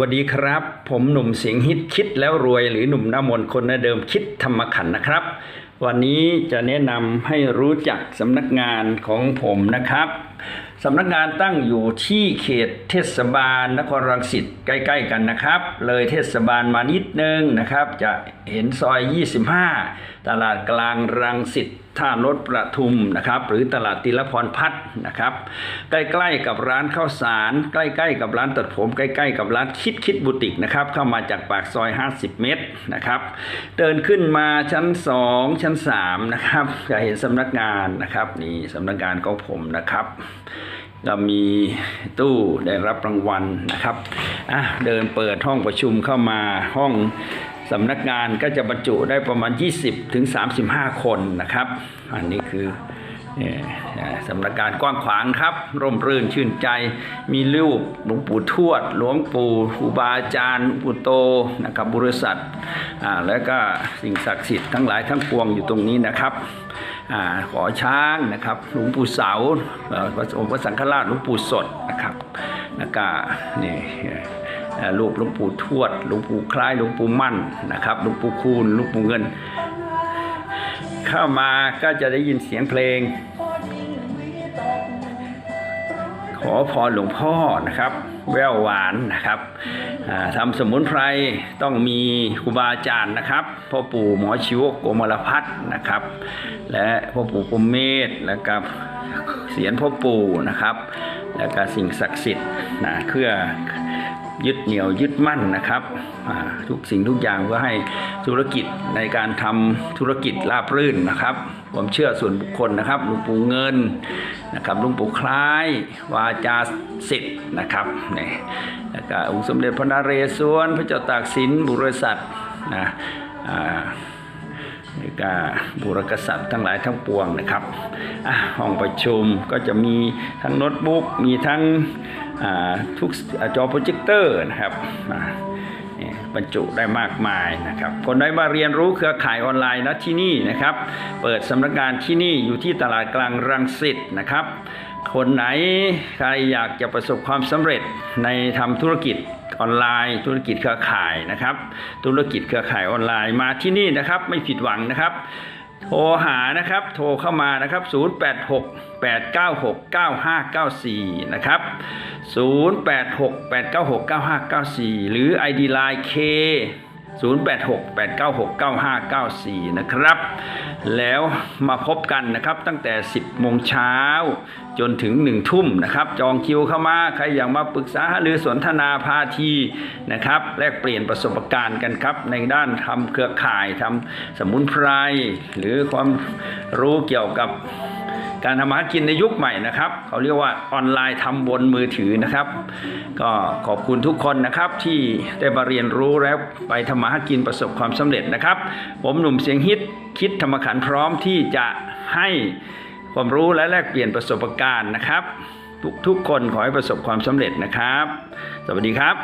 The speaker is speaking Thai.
วัสดีครับ ผมหนุ่มเสียงฮิตคิดแล้วรวยหรือหนุ่มหน้ามนต์คนเดิมคิดธรรมขันนะครับ วันนี้จะแนะนำให้รู้จักสำนักงานของผมนะครับสำนักงานตั้งอยู่ที่เขตเทศบาลนครรังสิตใกล้ ๆ กันนะครับ เลยเทศบาลมานิดนึงนะครับ จะเห็นซอย 25 ตลาดกลางรังสิตท่ารถประทุมนะครับ หรือตลาดติลพรพัฒน์นะครับ ใกล้ๆกับร้านข้าวสาร ใกล้ๆกับร้านตัดผม ใกล้ๆกับร้านคิดคิดบุติกนะครับ เข้ามาจากปากซอย 50 เมตรนะครับ เดินขึ้นมาชั้น 2 ชั้น3นะครับจะเห็นสำนักงานนะครับนี่สำนักงานของผมนะครับ ก็มีตู้ได้รับรางวัลนะครับอะเดินเปิดห้องประชุมเข้ามาห้องสำนักงานก็จะบรรจุได้ประมาณ 20ถึง35 คนนะครับ อันนี้คือ สำนักงานกว้างขวางครับ ร่มรื่นชื่นใจ มีรูปหลวงปู่ทวด หลวงปู่ครูบาอาจารย์หลวงปู่โตนะครับบริษัทอ่าแล้วก็สิ่งศักดิ์สิทธิ์ทั้งหลายทั้งปวงอยู่ตรงนี้นะครับอ่าขอช้างนะครับ หลวงปู่เสาเอ่อพระองค์พระสังฆราชหลวงปู่สดนะครับแล้วก็นี่เอ่อรูปหลวงปู่ทวด หลวงปู่คล้าย หลวงปู่มั่นนะครับ หลวงปู่คูณ หลวงปู่เงิน เข้ามาก็จะได้ยินเสียงเพลง ขอพรหลวงพ่อนะครับ แววหวานนะครับอ่าทำสมุนไพรต้องมีครูบาอาจารย์นะครับพ่อปู่หมอชิวกโกมลพัฒน์นะครับ และพ่อปู่พมเมธแล้วก็เสียนพ่อปู่นะครับ แล้วก็สิ่งศักดิ์สิทธิ์นะเพื่อ ยึดเหนี่ยวยึดมั่นนะครับทุกสิ่งทุกอย่างเพื่อให้ธุรกิจในการทำธุรกิจราบรื่นนะครับความเชื่อส่วนบุคคลนะครับหลวงปู่เงินนะครับหลวงปู่คล้ายวาจาสิทธิ์นะครับนี่แล้วก็องค์สมเด็จพระนเรศวรพระเจ้าตากสินบุริษัทนะอ่า ก็บุรกษัตริย์ทั้งหลายทั้งปวงนะครับห้องประชุมก็จะมีทั้งโน้ตบุ๊กมีทั้งอทุกจอโปรเจคเตอร์นะครับบรรจุได้มากมายนะครับ คนใดมาเรียนรู้เครือข่ายออนไลน์นะที่นี่นะครับ เปิดสำนักงานที่นี่อยู่ที่ตลาดกลางรังสิตนะครับ คนไหนใครอยากจะประสบความสำเร็จในทำธุรกิจออนไลน์ธุรกิจเครือข่ายนะครับ ธุรกิจเครือข่ายออนไลน์มาที่นี่นะครับ ไม่ผิดหวังนะครับ โทรหานะครับ โทรเข้ามานะครับ 086 896 9594 นะครับ 086 896 9594 หรือ ID Line K 0868969594 นะครับ แล้วมาพบกันนะครับตั้งแต่ 10 โมงเช้าจนถึง 1 ทุ่มนะครับ จองคิวเข้ามาใครอยากมาปรึกษาหรือสนทนาพาทีนะครับแลกเปลี่ยนประสบการณ์กันครับ ในด้านทำเครือข่ายทำสมุนไพรหรือความรู้เกี่ยวกับ การทำมาหากินในยุคใหม่นะครับ เขาเรียกว่าออนไลน์ทำบนมือถือนะครับ ก็ขอบคุณทุกคนนะครับที่ได้มาเรียนรู้แล้วไปทำมาหากินประสบความสำเร็จนะครับ ผมหนุ่มเสียงฮิตคิดธรรมขันพร้อมที่จะให้ความรู้และแลกเปลี่ยนประสบการณ์นะครับ ทุกทุกคนขอให้ประสบความสำเร็จนะครับ สวัสดีครับ